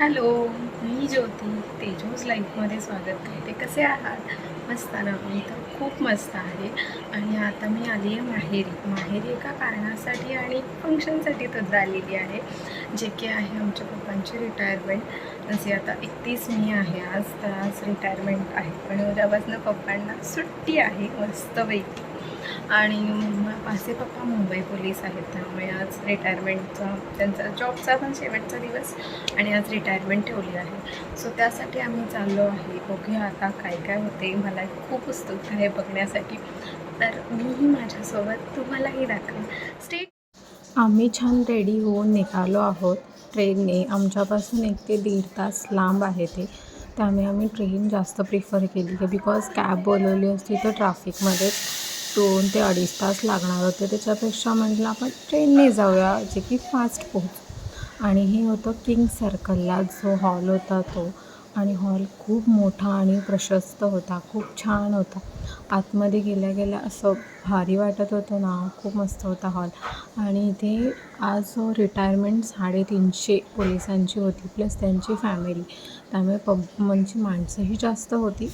Hello मी ज्योती तेजोज लाईफमध्ये स्वागत करते. कसे आहात? मस्त ना मी तर खूप मस्त आहे. आणि आता मी आली आहे माहेरी. माहेरी एका कारणासाठी आणि फंक्शनसाठी सुद्धा आलेली आहे जे की आहे आमच्या पप्पांची रिटायरमेंट जसे आता एकतीस मे आहे. आज तर आज रिटायरमेंट आहे. पण उद्यापासून पप्पांना सुट्टी आहे मस्तपैकी. आणि माझे पप्पा मुंबई पोलीस आहेत त्यामुळे आज रिटायरमेंटचा त्यांचा जॉबचा पण शेवटचा दिवस आणि आज रिटायरमेंट ठेवली आहे. सो त्यासाठी आम्ही चाललो आहे. बघूया आता काय काय होते. मला खूप उत्सुकता आहे बघण्यासाठी. तर मीही माझ्यासोबत तुम्हालाही दाखवेन. स्टे आम्ही छान रेडी होऊन निघालो आहोत. ट्रेनने. आमच्यापासून एक ते दीड तास लांब आहे ते. त्यामुळे आम्ही ट्रेन जास्त प्रिफर केली की बिकॉज कॅब बोलवली असती तर ट्रॅफिकमध्ये दोन ते अडीच तास लागणार होते. त्याच्यापेक्षा म्हटलं आपण ट्रेनने जाऊया जे की फास्ट पोहोच. आणि हे होतं किंग सर्कलला जो हॉल होता तो. आणि हॉल खूप मोठा आणि प्रशस्त होता खूप छान होता. आतमध्ये गेल्या गेल्या असं भारी वाटत होतं ना खूप मस्त होता हॉल. आणि इथे आज रिटायरमेंट साडेतीनशे पोलिसांची होती प्लस त्यांची फॅमिली. त्यामुळे पब म्हणजे माणसंही जास्त होती.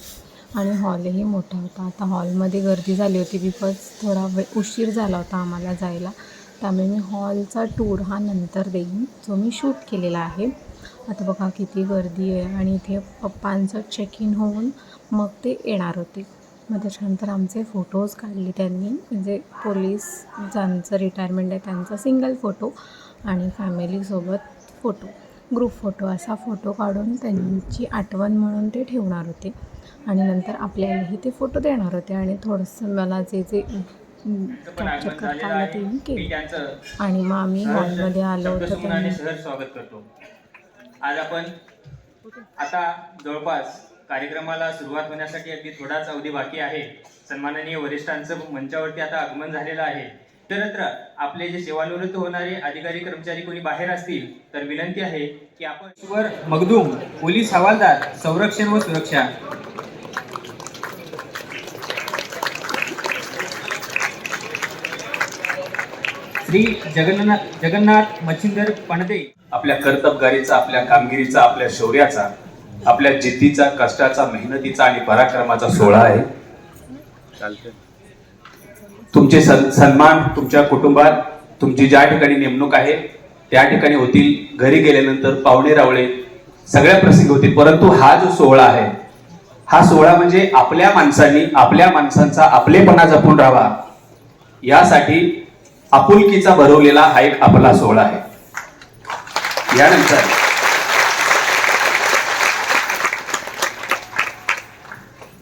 आणि हॉलही मोठा होता. आता हॉलमध्ये गर्दी झाली होती बिकॉज थोडा वे उशीर झाला होता आम्हाला जायला. त्यामुळे मी हॉलचा टूर हा नंतर देईन. जो मी शूट केलेला आहे. आता बघा किती गर्दी आहे आणि इथे पप्पांचं चेक इन होऊन मग ते येणार होते. मग त्याच्यानंतर आमचे फोटोज काढले त्यांनी. म्हणजे पोलीस ज्यांचं रिटायरमेंट आहे त्यांचा सिंगल फोटो आणि फॅमिलीसोबत फोटो ग्रुप फोटो असा फोटो काढून त्यांची आठवण म्हणून ते ठेवणार होते. आणि नंतर आपल्यालाही ते फोटो देणार होते आणि थोडंसं मला जे जे कॅप्चर करता आलं ते मी केलं. आणि मग आम्ही हॉलमध्ये आलो होतो स्वागत करतो. आज आपण आता जवळपास कार्यक्रमाला सुरुवात होण्यासाठी अगदी थोडाच अवधी बाकी आहे. सन्माननीय वरिष्ठांचं मंचावरती आता आगमन झालेलं आहे. इतरत्र आपले जे सेवानिवृत्त होणारे अधिकारी कर्मचारी कोणी बाहेर असतील तर विनंती आहे की आपण मगदूम पोलीस हवालदार संरक्षण व सुरक्षा श्री जगन्नाथ जगन्नाथ मच्छिंदर पणदे. आपल्या कर्तबगारीचा आपल्या कामगिरीचा आपल्या शौर्याचा आपल्या जिद्दीचा कष्टाचा मेहनतीचा आणि पराक्रमाचा सोहळा आहे. तुमचे सन- सन्मान तुमच्या कुटुंबात तुमची ज्या ठिकाणी नेमणूक आहे त्या ठिकाणी होतील. घरी गेल्यानंतर पाहुणे रावळे सगळ्या प्रसंगी होतील. परंतु हा जो सोहळा आहे हा सोहळा म्हणजे आपल्या माणसांनी आपल्या माणसांचा आपलेपणा जपून राहावा. यासाठी आपुलकीचा भरवलेला हा एक आपला सोहळा आहे. यानंतर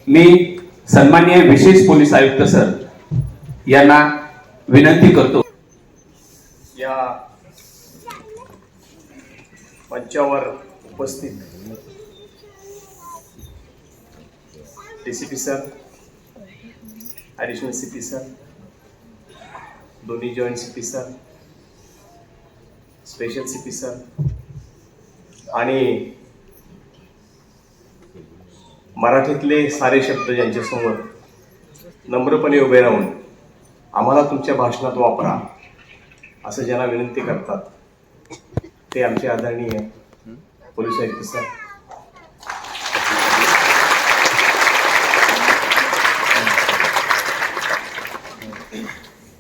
मी सन्माननीय विशेष पोलीस आयुक्त सर यांना विनंती करतो. या मंचावर उपस्थित DCP sir additional C P sir दोन्ही joint C sir special C P sir आणि मराठीतले सारे शब्द ज्यांच्यासमोर नम्रपणे उभे राहून आम्हाला तुमच्या भाषणात वापरा असं ज्यांना विनंती करतात ते आमचे आदरणीय पोलीस आयुक्त सर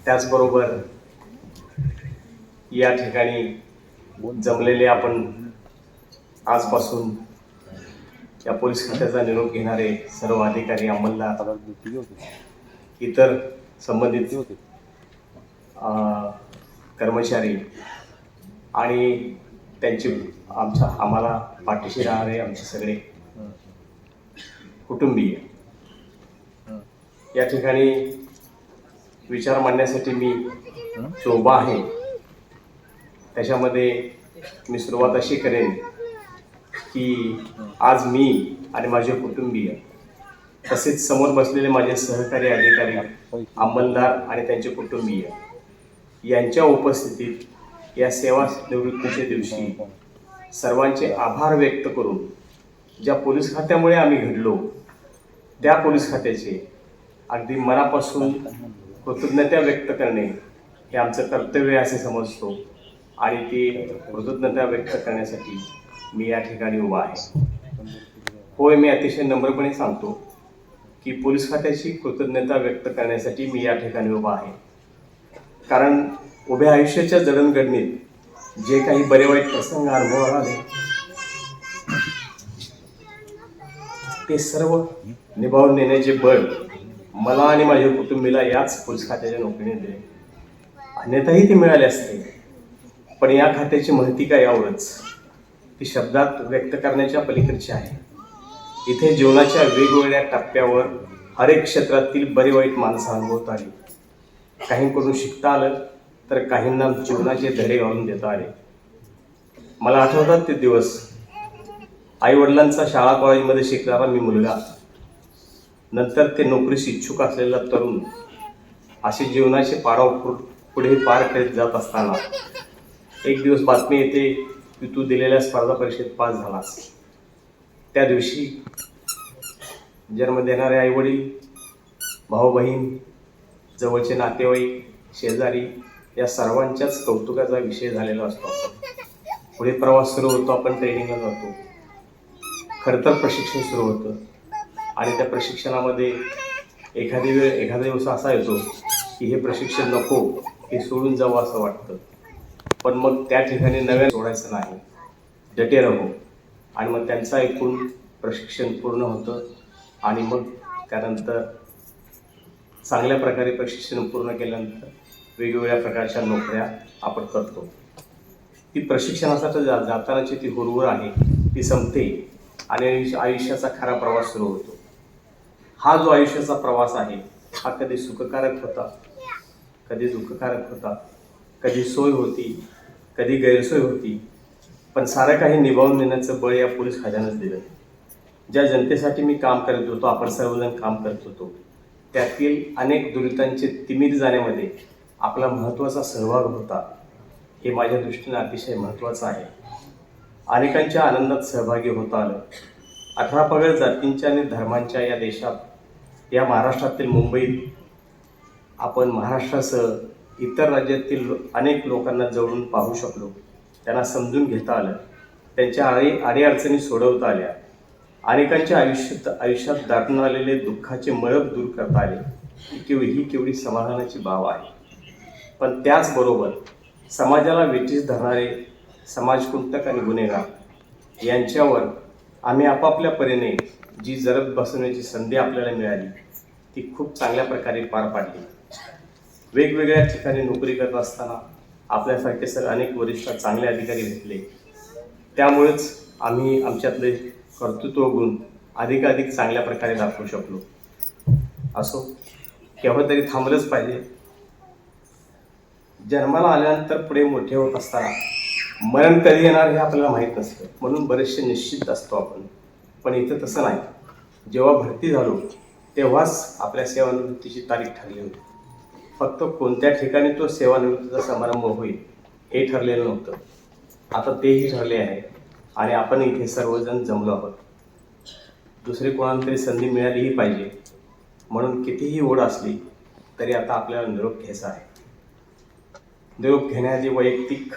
त्याचबरोबर या ठिकाणी जमलेले आपण आजपासून या पोलीस खात्याचा निरोप घेणारे सर्व अधिकारी अंमलदार इतर संबंधित कर्मचारी आणि त्यांचे आमच्या आम्हाला पाठीशी राहणारे आमचे सगळे कुटुंबीय. या ठिकाणी विचार मांडण्यासाठी मी शोभा आहे. त्याच्यामध्ये मी सुरुवात अशी करेन की आज मी आणि माझे कुटुंबीय तसेच समोर बसलेले माझे सहकारी अधिकारी अंमलदार आणि त्यांचे कुटुंबीय यांच्या उपस्थितीत या सेवा निवृत्तीच्या दिवशी सर्वांचे आभार व्यक्त करून ज्या पोलीस खात्यामुळे आम्ही घडलो त्या पोलीस खात्याचे अगदी मनापासून कृतज्ञता व्यक्त करणे हे आमचं कर्तव्य असे समजतो. आणि ती कृतज्ञता व्यक्त करण्यासाठी मी या ठिकाणी उभा आहे. होय मी अतिशय नम्रपणे सांगतो की पोलीस खात्याची कृतज्ञता व्यक्त करण्यासाठी मी या ठिकाणी उभा आहे. कारण उभ्या आयुष्याच्या जडणघडणीत जे काही बरे वाईट प्रसंग अनुभवाला आले ते सर्व निभावून नेण्याचे बळ मला आणि माझ्या कुटुंबीला याच पोलीस खात्याच्या नोकरीने दिले. अन्यथाही ते मिळाले असते. पण या खात्याची माहिती काय यावरच ती शब्दात व्यक्त करण्याच्या पलीकडची आहे. इथे जीवनाच्या वेगवेगळ्या टप्प्यावर हरेक क्षेत्रातील बरी वाईट माणसं अनुभवत आली. काहींकडून शिकता आलं तर काहींना जीवनाचे धडे घालून देता आले. मला आठवतात ते दिवस. आई वडिलांचा शाळा कॉलेजमध्ये शिकणारा मी मुलगा. नंतर ते नोकरीस इच्छुक असलेला तरुण असे जीवनाचे पाडाव पुढे पार करीत जात असताना एक दिवस बातमी येते की तू दिलेल्या स्पर्धा परीक्षेत पास झालास. त्या दिवशी जन्म देणारे आईवडील भाऊ बहीण जवळचे नातेवाईक शेजारी या सर्वांच्याच कौतुकाचा विषय झालेला असतो. पुढे प्रवास सुरू होतो आपण ट्रेनिंगला जातो. खरं तर प्रशिक्षण सुरू होतं. आणि त्या प्रशिक्षणामध्ये एखादी वेळ एखादा दिवस असा येतो की हे प्रशिक्षण नको हे सोडून जावं असं वाटतं. पण मग त्या ठिकाणी नव्या सोडायचं नाही. डटे राहू. आणि मग त्यांचं ऐकून प्रशिक्षण पूर्ण होतं. आणि मग त्यानंतर चांगल्या प्रकारे प्रशिक्षण पूर्ण केल्यानंतर वेगवेगळ्या प्रकारच्या नोकऱ्या आपण करतो. ती प्रशिक्षणासाठी जा जातानाची ती हुरहुर आहे. ती संपते. आणि आयुष्य- आयुष्याचा खरा प्रवास सुरू होतो. हा जो आयुष्याचा प्रवास आहे हा कधी सुखकारक होता? कधी दुःखकारक होता? कधी सोय होती? कधी गैरसोय होती? पण सारं काही निभावून नेण्याचं बळ या पोलीस खात्यानंच दिलं. ज्या जनतेसाठी मी काम करत होतो आपण सर्वजण काम करत होतो त्यातील अनेक दुरितांचे तिमीर जाण्यामध्ये आपला महत्त्वाचा सहभाग होता. हे माझ्या दृष्टीने अतिशय महत्त्वाचं आहे. अनेकांच्या आनंदात सहभागी होता आलं. अठरा पगड जातींच्या आणि धर्मांच्या या देशात या महाराष्ट्रातील मुंबईत आपण महाराष्ट्रासह इतर राज्यातील अनेक लोकांना जवळून पाहू शकलो. त्यांना समजून घेता आलं. त्यांच्या आडी अडीअडचणी सोडवता आल्या. अनेकांच्या आयुष्यात आयुष्यात दाटून आलेले दुःखाचे मळप दूर करता आले. ही केवढी ही केवढी समाधानाची बाब आहे. पण त्याचबरोबर समाजाला वेठीस धरणारे समाजकुंतक आणि गुन्हेगार यांच्यावर आम्ही आपापल्या परीने जी जरब बसवण्याची संधी आपल्याला मिळाली ती खूप चांगल्या प्रकारे पार पाडली. वेगवेगळ्या ठिकाणी नोकरी करत असताना आपल्यासारखे सर अनेक वरिष्ठ चांगले अधिकारी भेटले. त्यामुळेच आम्ही आमच्यातले कर्तृत्व गुण अधिकाधिक चांगल्या प्रकारे दाखवू शकलो. असो केव्हा तरी थांबलंच पाहिजे. जन्माला आल्यानंतर पुढे मोठे होत असताना मरण कधी येणार हे आपल्याला माहीत नसतं. म्हणून बरेचसे निश्चित असतो आपण. पण इथं तसं नाही. जेव्हा भरती झालो तेव्हाच आपल्या सेवानिवृत्तीची तारीख ठरली होती. फक्त कोणत्या ठिकाणी तो सेवानिवृत्तीचा समारंभ होईल हे ठरलेलं नव्हतं. आता तेही ठरले आहे आणि आपण इथे सर्वजण जमलो आहोत. दुसरी कोणाला तरी संधी मिळालीही पाहिजे. म्हणून कितीही ओढ असली तरी आता आपल्याला निरोप घ्यायचा आहे. निरोप घेण्याआधी वैयक्तिक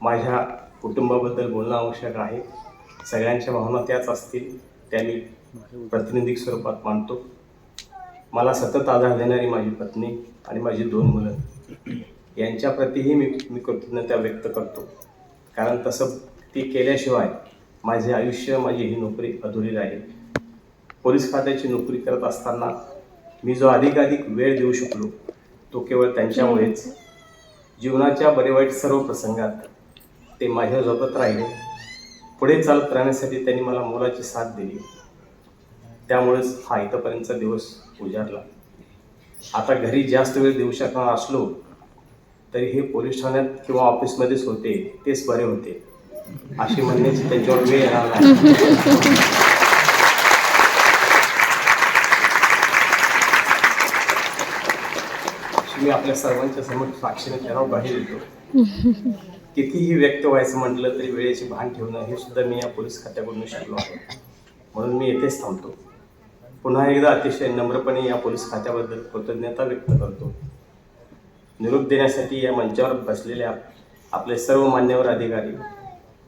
माझ्या कुटुंबाबद्दल बोलणं आवश्यक आहे. सगळ्यांच्या भावना त्याच असतील. त्यांनी प्रातिनिधिक स्वरूपात मानतो. मला सतत आधार देणारी माझी पत्नी आणि माझी दोन मुलं यांच्या प्रतिही मी मी कृतज्ञता व्यक्त करतो. कारण तसं ती केल्याशिवाय माझे आयुष्य माझी ही नोकरी अधुरी राहील. पोलीस खात्याची नोकरी करत असताना मी जो अधिकाधिक वेळ देऊ शकलो तो केवळ त्यांच्यामुळेच. जीवनाच्या बरे वाईट सर्व प्रसंगात ते माझ्यासोबत राहिले. पुढे चालत राहण्यासाठी त्यांनी मला मोलाची साथ दिली. त्यामुळेच हा इथंपर्यंतचा दिवस उजाडला. आता घरी जास्त वेळ देऊ शकणार असलो तरी हे पोलीस ठाण्यात किंवा ऑफिसमध्येच होते तेच बरे होते. अशी म्हणण्याची त्यांच्यावर वेळ येणार नाही. अशी मी आपल्या सर्वांच्या समोर साक्षीने ठराव बाहेर येतो. कितीही व्यक्त व्हायचं म्हटलं तरी वेळेचे भान ठेवणं हे सुद्धा मी या पोलीस खात्याकडून शिकलो आहे. म्हणून मी येथेच थांबतो. पुन्हा एकदा अतिशय नम्रपणे या पोलीस खात्याबद्दल कृतज्ञता व्यक्त करतो. निरोप देण्यासाठी या मंचावर बसलेल्या आपले सर्व मान्यवर अधिकारी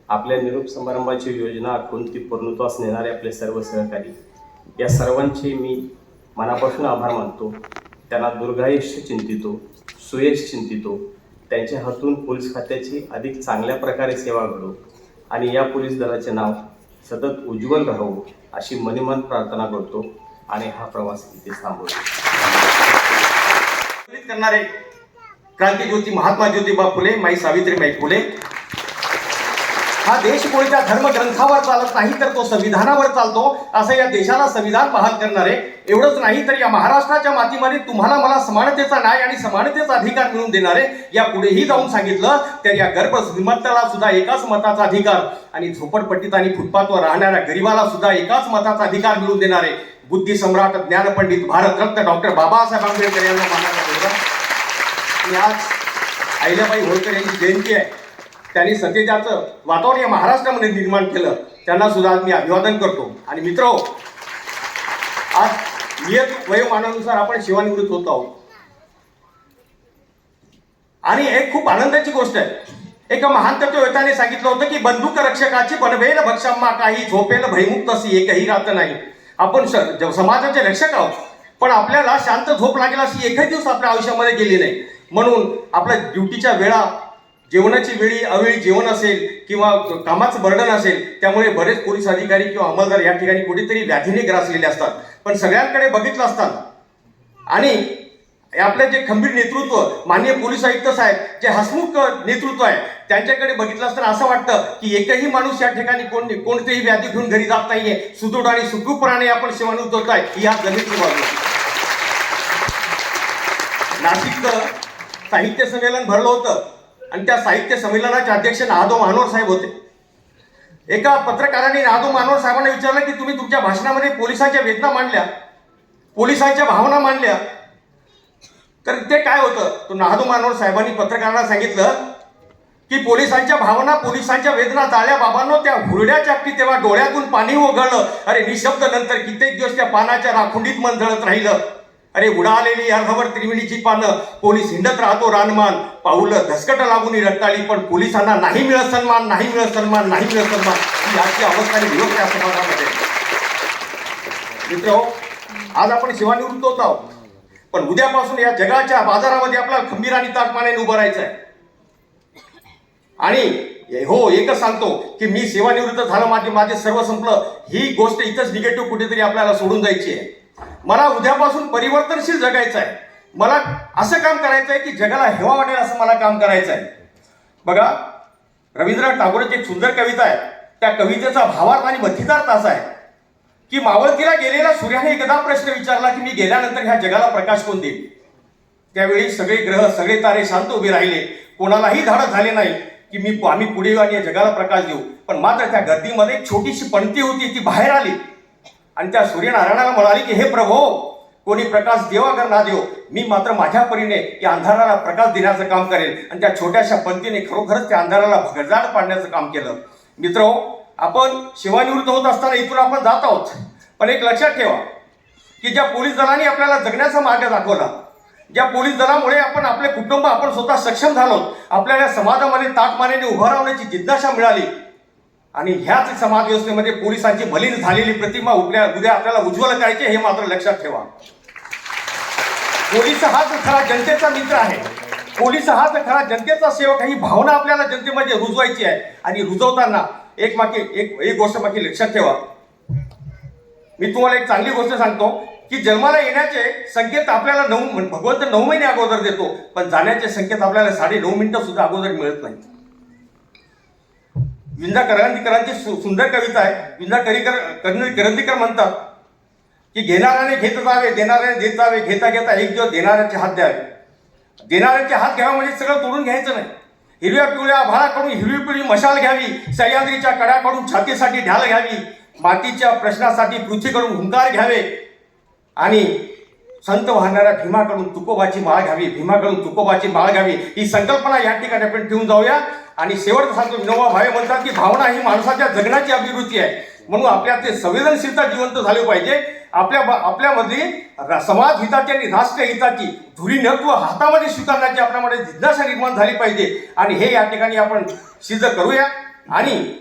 आपल्या निरोप समारंभाची योजना आखून ती पूर्णत्वास नेणारे आपले सर्व सहकारी या सर्वांचे मी मनापासून आभार मानतो. त्यांना दुर्गायुष्य चिंतितो सुयश चिंतितो त्यांच्या हातून पोलीस खात्याची अधिक चांगल्या प्रकारे सेवा घडो आणि या पोलीस दलाचे नाव सतत उज्ज्वल राहू अशी मनिमन प्रार्थना करतो आणि हा प्रवास इथे थांबवतो. प्रेरित करणारे क्रांतीज्योती महात्मा ज्योतिबा फुले माई सावित्रीबाई फुले हा देश कोणत्या धर्मग्रंथावर चालत नाही तर तो संविधानावर चालतो. असं या देशाला संविधान बहाल करणारे. एवढंच नाही तर या महाराष्ट्राच्या मातीमध्ये तुम्हाला मला समानतेचा न्याय आणि समानतेचा अधिकार मिळवून देणारे या पुढेही जाऊन सांगितलं तर या गर्भ श्रीमंताला सुद्धा एकाच मताचा अधिकार आणि झोपडपट्टीत आणि फुटपाथवर राहणाऱ्या गरिबाला सुद्धा एकाच मताचा अधिकार मिळवून देणारे बुद्धी सम्राट ज्ञानपंडित भारतरत्न डॉक्टर बाबासाहेब आंबेडकर यांना मानाचा आज अहिल्याबाई होळकर यांची जयंती आहे. त्यांनी सत्यजाचं वातावरण या महाराष्ट्रामध्ये निर्माण केलं त्यांना सुद्धा मी अभिवादन करतो. आणि मित्र हो, आज नियत वयोमानानुसार आपण सेवानिवृत्त होत आहोत. आणि एक खूप आनंदाची गोष्ट आहे. एका महान तत्ववेत्याने सांगितलं होतं की बंदूक रक्षकाची बनभेल भक्षम्मा काही झोपेल भयमुक्त अशी एकही राहत नाही. आपण समाजाचे रक्षक आहोत. पण आपल्याला शांत झोप लागेल अशी एकही दिवस आपल्या आयुष्यामध्ये गेली नाही. म्हणून आपल्या ड्युटीच्या वेळा जेवणाची वेळी अवेळी जेवण असेल किंवा कामाचं बर्डन असेल त्यामुळे बरेच पोलीस अधिकारी किंवा अंमलदार या ठिकाणी कुठेतरी व्याधीने ग्रासलेले असतात. पण सगळ्यांकडे बघितलं असतात आणि आपलं जे खंबीर नेतृत्व माननीय पोलीस आयुक्त साहेब जे हसमुख नेतृत्व आहे त्यांच्याकडे बघितलं असताना असं वाटतं की एकही माणूस या ठिकाणी कोण कोणतेही व्याधी घेऊन घरी जात नाहीये. सुदृढ आणि सुखरूपपणाने आपण सेवा होत आहे ही या जमीनची बाजू आहे. नाशिकचं साहित्य संमेलन भरलं होतं. आणि त्या साहित्य संमेलनाचे अध्यक्ष नादो मानोर साहेब होते. एका पत्रकाराने नादो मानोर साहेबांना विचारलं की तुम्ही तुमच्या भाषणामध्ये पोलिसांच्या वेदना मांडल्या? पोलिसांच्या भावना मांडल्या? तर ते काय होतं? तो नादो मानोर साहेबांनी पत्रकारांना सांगितलं की पोलिसांच्या भावना पोलिसांच्या वेदना जाळ्या बाबांनो त्या हुरड्या चापटी तेव्हा डोळ्यातून पाणी ओघळलं. अरे निशब्द नंतर कित्येक दिवस त्या पानाच्या राखुंडीत मन जळत राहिलं. अरे उडालेली अर्धवर त्रिमिणीची पानं पोलीस हिंडत राहतो रानमान. पाऊलं धसकट लागून रट्टाळी पण पोलिसांना नाही मिळत सन्मान नाही मिळत सन्मान नाही मिळत सन्मान. ही आजची अवस्था आणि विरोध त्या समाजामध्ये. मित्र आज आपण सेवानिवृत्त होत आहोत. पण उद्यापासून या जगाच्या बाजारामध्ये आपल्याला खंबीर आणि ताटमाने उभं राहायचं आहे आणि हो एकच सांगतो की मी सेवानिवृत्त झालं माझे माझे सर्व संपलं. ही गोष्ट इथंच निगेटिव्ह कुठेतरी आपल्याला सोडून जायची आहे. मला उद्यापासून परिवर्तनशील जगायचं आहे. मला असं काम करायचं आहे की जगाला हेवा वाटेल असं मला काम करायचं आहे. बघा रवींद्रनाथ टागोरची एक सुंदर कविता आहे. त्या कवितेचा भावार्थ आणि मथितार्थ असा आहे की मावळतीला गेलेला सूर्याने एकदा प्रश्न विचारला की मी गेल्यानंतर ह्या जगाला प्रकाश कोण देईल? त्यावेळी सगळे ग्रह सगळे तारे शांत उभे राहिले. कोणालाही धाडस झाले नाही की मी आम्ही पुढे आणि या जगाला प्रकाश देऊ. पण मात्र त्या गर्दीमध्ये एक छोटीशी पणती होती ती बाहेर आली. आणि त्या सूर्यनारायणाला म्हणाली की हे प्रभो कोणी प्रकाश देवा कर ना देव मी मात्र माझ्या परीने या अंधाराला प्रकाश देण्याचं काम करेन. आणि त्या छोट्याशा पंथीने खरोखरच त्या अंधाराला भगजाड पाडण्याचं काम केलं. मित्र आपण शिवानिवृत्त होत असताना इथून आपण जात आहोत. पण एक लक्षात ठेवा की ज्या पोलीस दलाने आपल्याला जगण्याचा मार्ग दाखवला ज्या पोलीस दलामुळे आपण आपले कुटुंब आपण स्वतः सक्षम झालो आपल्याला समाजामध्ये ताटमानेने उभं राहण्याची जिज्ञासा मिळाली आणि ह्याच समाज व्यवस्थेमध्ये पोलिसांची मलिन झालेली प्रतिमा उद्या उद्या आपल्याला उज्ज्वल करायचे हे मात्र लक्षात ठेवा. पोलीस हाच खरा जनतेचा मित्र आहे. पोलीस हाच खरा जनतेचा सेवक ही भावना आपल्याला जनतेमध्ये रुजवायची आहे. आणि रुजवताना एक मागे एक एक गोष्ट बाकी लक्षात ठेवा. मी तुम्हाला एक चांगली गोष्ट सांगतो की जन्माला येण्याचे संकेत आपल्याला नऊ भगवंत नऊ महिने अगोदर देतो. पण जाण्याचे संकेत आपल्याला साडे नऊ मिनिटं सुद्धा अगोदर मिळत नाही. विंदा करंदीकरांची सु- सुंदर कविता आहे. विंदा करीकर करंदीकर म्हणतात की घेणाऱ्याने घेत जावे देणाऱ्याने देत जावे घेता घेता एक दिवस देणाऱ्याचे हात द्यावे. देणाऱ्याचे हात घ्यावा म्हणजे सगळं तोडून घ्यायचं नाही. हिरव्या पिवळ्या आभाळाकडून हिरवी पिवळी मशाल घ्यावी सह्याद्रीच्या कड्याकडून छातीसाठी ढाल घ्यावी मातीच्या प्रश्नासाठी पृथ्वीकडून हुंकार घ्यावे आणि संत वाहणाऱ्या भीमाकडून तुकोबाची माळ घ्यावी भीमाकडून तुकोबाची माळ घ्यावी. ही संकल्पना या ठिकाणी आपण ठेवून जाऊया. आणि शेवट सांगतो विनोबा भावे म्हणतात की भावना ही माणसाच्या जगण्याची अभिवृत्ती आहे. म्हणून आपल्या ते संवेदनशीलता जिवंत झाली पाहिजे. आपल्या आपल्यामध्ये समाज हिताची आणि राष्ट्र हिताची धुरी नत्व हातामध्ये स्वीकारण्याची आपल्यामध्ये जिज्ञासा निर्माण झाली पाहिजे. आणि हे या ठिकाणी आपण सिद्ध करूया. आणि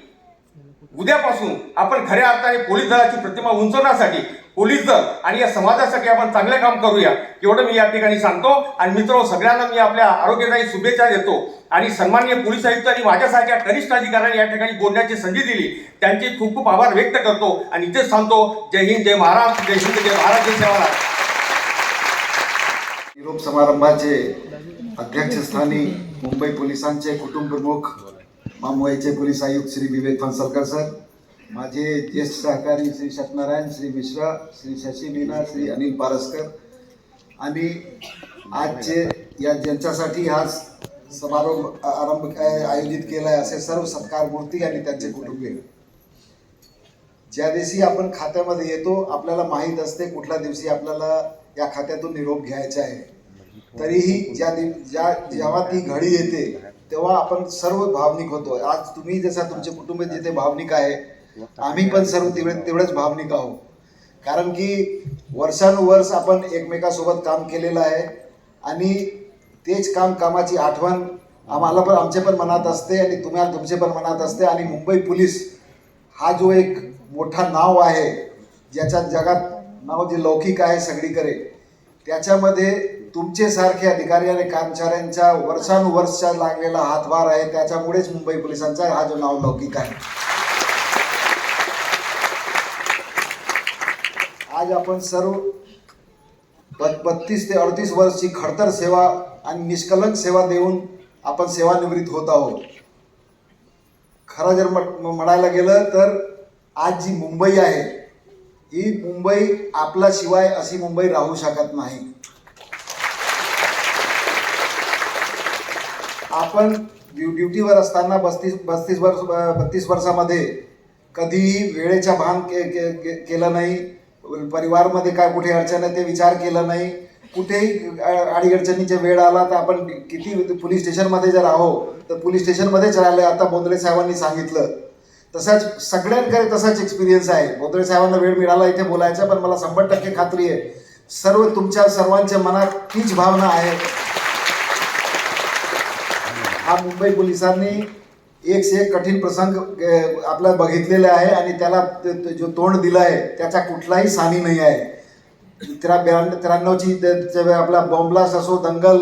उद्यापासून आपण खऱ्या अर्थाने पोलीस दलाची प्रतिमा उंचवण्यासाठी पोलीस दल आणि या समाजासाठी आपण चांगले काम करूया. एवढं मी या ठिकाणी सांगतो. आणि मित्र सगळ्यांना मी आपल्या आरोग्यदायी शुभेच्छा देतो. आणि सन्माननीय पोलीस आयुक्त आणि माझ्यासारख्या कनिष्ठ अधिकाऱ्यांनी या ठिकाणी बोलण्याची संधी दिली. त्यांचे खूप खूप आभार व्यक्त करतो. आणि इथेच सांगतो जय हिंद जय महाराष्ट्र जय हिंद जय महाराज जय सेवालाल निरोप समारंभाचे अध्यक्षस्थानी मुंबई पोलिसांचे कुटुंब प्रमुख मामुआईचे पोलीस आयुक्त श्री विवेक फणसलकर सर माझे ज्येष्ठ सहकारी श्री सत्यनारायण श्री मिश्रा श्री शशी मीना श्री अनिल पारसकर. आणि आजचे या ज्यांच्यासाठी हा समारोह आरंभ काय आयोजित केला आहे असे सर्व सत्कार मूर्ती आणि त्यांचे कुटुंबीय. ज्या दिवशी आपण खात्यामध्ये येतो आपल्याला माहीत असते कुठल्या दिवशी आपल्याला या खात्यातून निरोप घ्यायचा आहे. तरीही ज्या दिव ज्या जेव्हा ती घडी येते तेव्हा आपण सर्व भावनिक होतो. आज तुम्ही जसा तुमचे कुटुंब जिथे भावनिक आहे. आम्ही पण सर्व तेवढे तेवढेच भावनिक आहोत कारण की वर्षानुवर्ष आपण एकमेकासोबत काम केलेलं आहे आणि तेच काम कामाची आठवण आम्हाला पण आमचे पण मनात असते आणि तुम्हाला तुमचे पण मनात असते. आणि मुंबई पोलीस हा जो एक मोठा नाव आहे ज्याच्या जगात नाव जे लौकिक आहे सगळीकडे त्याच्यामध्ये तुमचे सारखे अधिकारी आणि कर्मचाऱ्यांच्या वर्षानुवर्षचा लागलेला हातभार आहे. त्याच्यामुळेच मुंबई पोलिसांचा हा जो नाव लौकिक आहे. आज आपण सर्व बत्तीस ते अडतीस वर्षची खडतर सेवा आणि निष्कलंक सेवा देऊन आपण सेवानिवृत्त होत आहोत. खरं जर म्हणायला गेलं तर आज जी मुंबई आहे ही मुंबई आपल्याशिवाय अशी मुंबई राहू शकत नाही. आपण ड्यु- ड्युटीवर असताना बस्तीस बस्तीस वर्ष बत्तीस वर्षामध्ये कधीही वेळेच्या भान के, के, के, केलं नाही. परिवारमध्ये काय कुठे अडचण आहे ते विचार केला नाही. कुठेही अ- अडीअडचणीच्या वेळ आला तर आपण किती पोलीस स्टेशनमध्ये जर आहो तर पोलीस स्टेशनमध्येच राहिले. आता बोंद्रे साहेबांनी सांगितलं. तसाच सगळ्यांकडे तसाच एक्सपिरियन्स आहे. बोंद्रे साहेबांना वेळ मिळाला इथे बोलायचा पण मला शंभर टक्के खात्री आहे. सर्व तुमच्या सर्वांच्या मनात तीच भावना आहे. हा मुंबई पोलिसांनी एक से एक कठीण प्रसंग अ, आपला बघितलेला आहे आणि त्याला जो तोंड दिलं आहे त्याचा कुठलाही सानी नाही आहे. त्र्या ब्याण्णव त्र्याण्णवची आपला बॉम्बलास्ट असो दंगल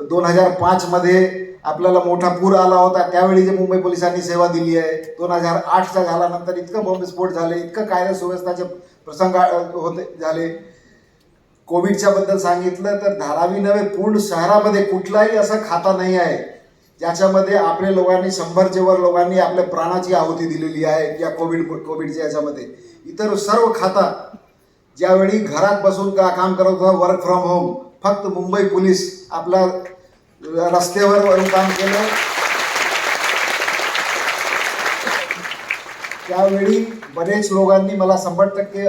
दोन हजार पाचमध्ये आपल्याला मोठा पूर आला होता. त्यावेळी जे मुंबई पोलिसांनी सेवा दिली आहे दोन हजार आठचा झाल्यानंतर इतकं बॉम्बस्फोट झाले इतकं कायदा सुव्यवस्थाचे प्रसंग होते झाले. कोविडच्या बद्दल सांगितलं तर धारावी नव्हे पूर्ण शहरामध्ये कुठलाही असा खाता नाही आहे. ज्याच्यामध्ये आपल्या लोकांनी शंभरच्या वर लोकांनी आपल्या प्राणाची आहुती दिलेली आहे या कोविड कोविडच्या याच्यामध्ये. इतर सर्व खाता ज्यावेळी घरात बसून का काम करत होता वर्क फ्रॉम होम फक्त मुंबई पोलीस आपला रस्त्यावर काम केलं. त्यावेळी बरेच लोकांनी मला शंभर टक्के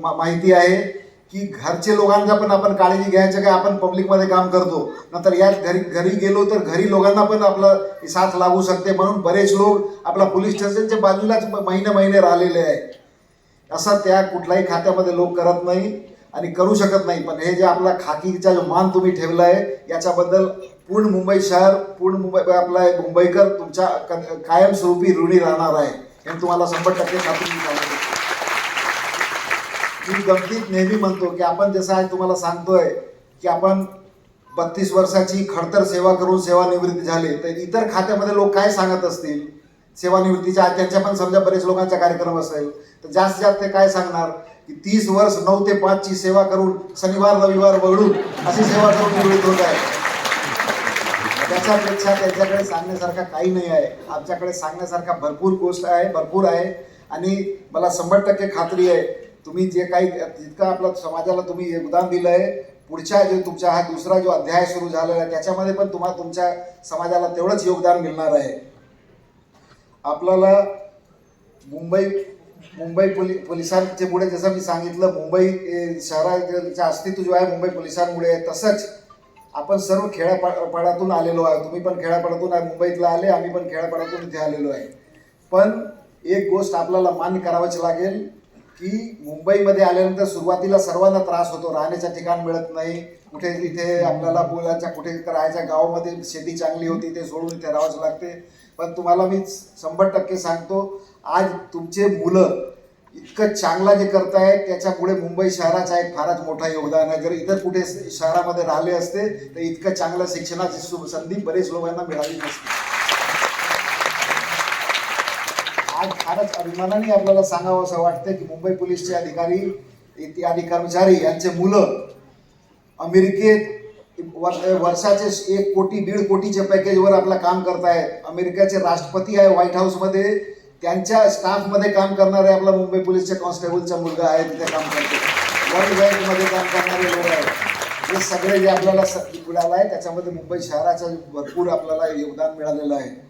मा- माहिती आहे. की घरचे लोकांचा पण आपण काळजी घ्यायचं काय आपण पब्लिकमध्ये काम करतो. नंतर या घरी घरी गेलो तर घरी लोकांना पण आपलं साथ लागू शकते. म्हणून बरेच लोक आपला पोलीस स्टेशनच्या बाजूलाच महिने महिने राहिलेले आहे असा त्या कुठल्याही खात्यामध्ये लोक करत नाही आणि करू शकत नाही. पण हे जे आपला खाकीचा जो मान तुम्ही ठेवला आहे याच्याबद्दल पूर्ण मुंबई शहर पूर्ण मुंबई आपला मुंबईकर तुमच्या क- कायमस्वरूपी ऋणी राहणार आहे. हे तुम्हाला शंभर टक्के खात्री मी गमतीत नेहमी म्हणतो की आपण जसं आज तुम्हाला सांगतोय की आपण बत्तीस वर्षाची खडतर सेवा करून सेवानिवृत्ती झाले तर इतर खात्यामध्ये लोक काय सांगत असतील? सेवानिवृत्तीच्या त्यांच्या पण समजा बरेच लोकांचा कार्यक्रम असेल तर जास्त जास्त ते काय सांगणार? की तीस वर्ष नऊ ते पाचची सेवा करून शनिवार रविवार वगळून अशी सेवा करून निवृत्त होत आहे. त्याच्यापेक्षा त्यांच्याकडे सांगण्यासारखा काही नाही आहे. आमच्याकडे सांगण्यासारखा भरपूर गोष्ट आहे भरपूर आहे. आणि मला शंभर टक्के खात्री आहे तुम्ही जे काही जितकं आपल्या समाजाला तुम्ही योगदान दिलं आहे पुढच्या जो तुमचा हा दुसरा जो अध्याय सुरू झालेला आहे त्याच्यामध्ये पण तुम्हाला तुमच्या समाजाला तेवढंच योगदान मिळणार आहे. आपल्याला मुंबई मुंबई पोलि पोलिसांचे पुढे जसं मी सांगितलं मुंबई शहराच्या अस्तित्व जो आहे मुंबई पोलिसांमुळे तसंच आपण सर्व खेड्यापाड्यातून आलेलो आहे तुम्ही पण खेड्यापाड्यातून आहे मुंबईतला आले आम्ही पण खेड्यापाड्यातून इथे आलेलो आहे. पण एक गोष्ट आपल्याला मान्य करावंच लागेल की मुंबईमध्ये आल्यानंतर सुरुवातीला सर्वांना त्रास होतो राहण्याचं ठिकाण मिळत नाही. कुठे इथे आपल्याला बोलायच्या कुठे राहायच्या गावामध्ये शेती चांगली होती ते सोडून इथे राहावंच लागते. पण तुम्हाला मी शंभर टक्के सांगतो आज तुमचे मुलं इतकं चांगला जे करतायत त्याच्यामुळे मुंबई शहराचा एक फारच मोठा योगदान आहे. जर इतर कुठे शहरामध्ये राहिले असते तर इतकं चांगलं शिक्षणाची सु- संधी बरेच लोकांना मिळाली नसते आज फारच अभिमानाने आपल्याला सांगावं असं वाटतं की मुंबई पोलीसचे अधिकारी इत्यादी कर्मचारी यांचे मुलं अमेरिकेत वर्षाचे एक कोटी दीड कोटीच्या पॅकेजवर आपलं काम करतायत. अमेरिकेचे राष्ट्रपती आहे व्हाईट हाऊसमध्ये. त्यांच्या स्टाफमध्ये काम करणारे आपला मुंबई पोलीसच्या कॉन्स्टेबलचा मुलगा आहे तिथे काम करतो वर्ल्ड बँकमध्ये काम करणारे लोक आहेत. हे सगळे जे आपल्याला मिळालं आहे त्याच्यामध्ये मुंबई शहराचं भरपूर आपल्याला योगदान मिळालेलं आहे.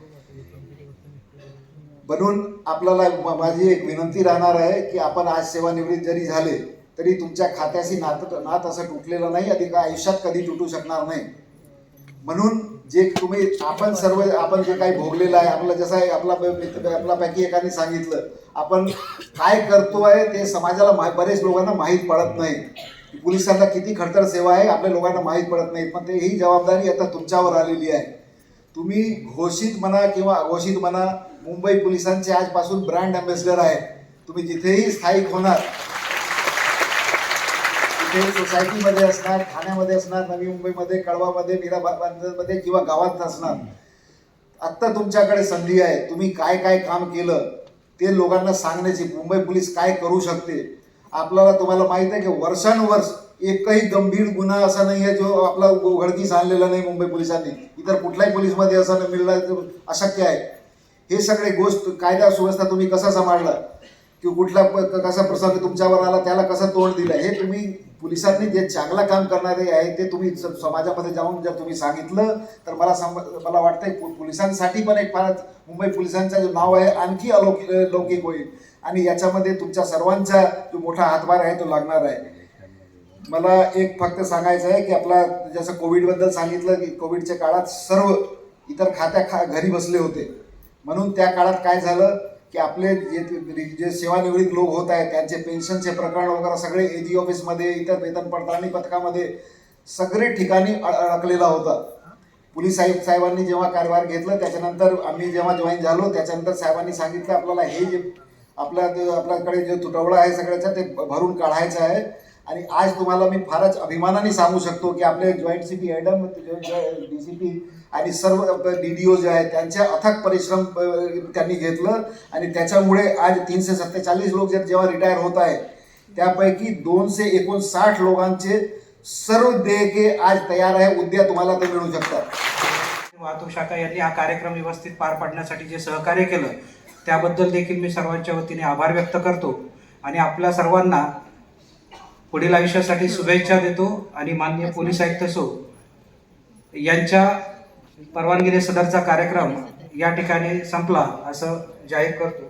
म्हणून आपल्याला माझी एक विनंती राहणार आहे की आपण आज सेवानिवृत्त जरी झाले तरी तुमच्या खात्याशी नात नात असं तुटलेलं नाही अधिक आयुष्यात कधी तुटू शकणार नाही. म्हणून जे तुम्ही आपण सर्व आपण जे काही भोगलेलं आहे आपलं जसं आहे आपला मित्र- आपल्यापैकी एकाने सांगितलं आपण काय करतो आहे ते समाजाला मा बरेच लोकांना माहीत पडत नाही. पोलिसांना किती खडतर सेवा आहे आपल्या लोकांना माहीत पडत नाही पण ते ही जबाबदारी आता तुमच्यावर आलेली आहे. तुम्ही घोषित म्हणा किंवा अघोषित म्हणा मुंबई पोलिसांचे आजपासून ब्रँड अँबॅसिडर आहे तुम्ही जिथेही स्थायिक होणार तिथे सोसायटीमध्ये असणार ठाण्यामध्ये असणार नवी मुंबईमध्ये कळवामध्ये मीराबादमध्ये किंवा गावात असणार आत्ता तुमच्याकडे संधी आहे. तुम्ही काय काय काम केलं ते लोकांना सांगण्याची मुंबई पोलीस काय करू शकते? आपल्याला तुम्हाला माहीत आहे की वर्षानुवर्ष एकही गंभीर गुन्हा असा नाही आहे जो आपला उघडकीस आणलेला नाही मुंबई पोलिसांनी. इतर कुठल्याही पोलीसमध्ये असं नाही मिळणं अशक्य आहे. हे सगळे गोष्ट कायदा सुव्यवस्था तुम्ही कसा सांभाळला? की कुठला प- कसा प्रसंग तुमच्यावर आला त्याला कसं तोंड दिलं? हे तुम्ही पोलिसांनी जे चांगलं काम करणारे आहे ते तुम्ही स- समाजामध्ये जाऊन जर तुम्ही सांगितलं तर मला सम मला वाटतंय पोलिसांसाठी पण एक फारच मुंबई पोलिसांचं जे नाव आहे आणखी अलौकिक लौकिक होईल. आणि याच्यामध्ये तुमच्या सर्वांचा जो मोठा हातभार आहे तो लागणार आहे. मला एक फक्त सांगायचं आहे की आपला जसं कोविडबद्दल सांगितलं की कोविडच्या काळात सर्व इतर खात्या खा घरी बसले होते. म्हणून त्या काळात काय झालं की आपले जे जे सेवानिवृत्त लोक होत आहेत त्यांचे पेन्शनचे प्रकरण वगैरे सगळे ए जी ऑफिसमध्ये इतर वेतन पडताळणी पथकामध्ये सगळे ठिकाणी अडकलेला होता. पोलीस साहेब साहेबांनी जेव्हा कारभार घेतलं त्याच्यानंतर आम्ही जेव्हा जॉईन झालो त्याच्यानंतर साहेबांनी सांगितलं आपल्याला हे जे आपल्या आपल्याकडे जे तुटवडा आहे सगळ्याचा ते भरून काढायचं आहे. आणि आज तुम्हाला मी फारच अभिमानाने सांगू शकतो की आपले जॉईंट सी पी ॲडम डी सी पी आणि सर्व डी डी ओ जे आहेत त्यांच्या अथक परिश्रम त्यांनी घेतलं. आणि त्याच्यामुळे आज तीनशे सत्तेचाळीस लोक जे जेव्हा रिटायर होत आहे त्यापैकी दोनशे एकोणसाठ लोकांचे सर्व देयके आज तयार आहे. उद्या तुम्हाला ते मिळू शकतात. वाहतूक शाखा यांनी हा कार्यक्रम व्यवस्थित पार पाडण्यासाठी जे सहकार्य केलं त्याबद्दल देखील मी सर्वांच्या वतीने आभार व्यक्त करतो. आणि आपल्या सर्वांना पुढील आयुष्यासाठी शुभेच्छा देतो आणि मान्य पोलीस आयुक्त सो यांच्या परवानगीने सदरचा कार्यक्रम या ठिकाणी संपला असं जाहीर करतो.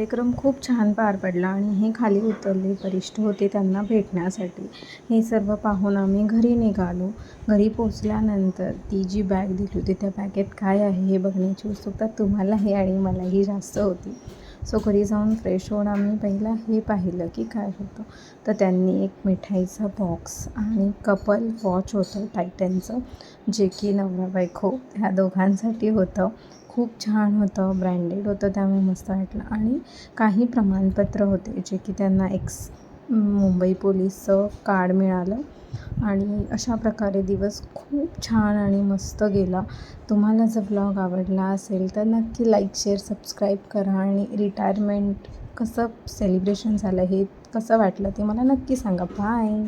कार्यक्रम खूप छान पार पडला आणि हे खाली उतरले वरिष्ठ होते त्यांना भेटण्यासाठी. हे सर्व पाहून आम्ही घरी निघालो. घरी पोचल्यानंतर ती जी बॅग दिली होती त्या बॅगेत काय आहे हे बघण्याची उत्सुकता तुम्हालाही आणि मलाही जास्त होती. सो घरी जाऊन फ्रेश होऊन आम्ही पहिला हे पाहिलं की काय होतं. तर त्यांनी एक मिठाईचा बॉक्स आणि कपल वॉच होतं टायटनचं जे की नवरा बायको ह्या दोघांसाठी होतं. खूप छान होतं ब्रँडेड होतं त्यामुळे मस्त वाटलं. आणि काही प्रमाणपत्र होते जे की त्यांना एक्स मुंबई पोलीसचं कार्ड मिळालं. आणि अशा प्रकारे दिवस खूप छान आणि मस्त गेला. तुम्हाला जर ब्लॉग आवडला असेल तर नक्की लाईक शेअर सबस्क्राईब करा. आणि रिटायरमेंट कसं सेलिब्रेशन झालं हे कसं वाटलं ते मला नक्की सांगा. बाय!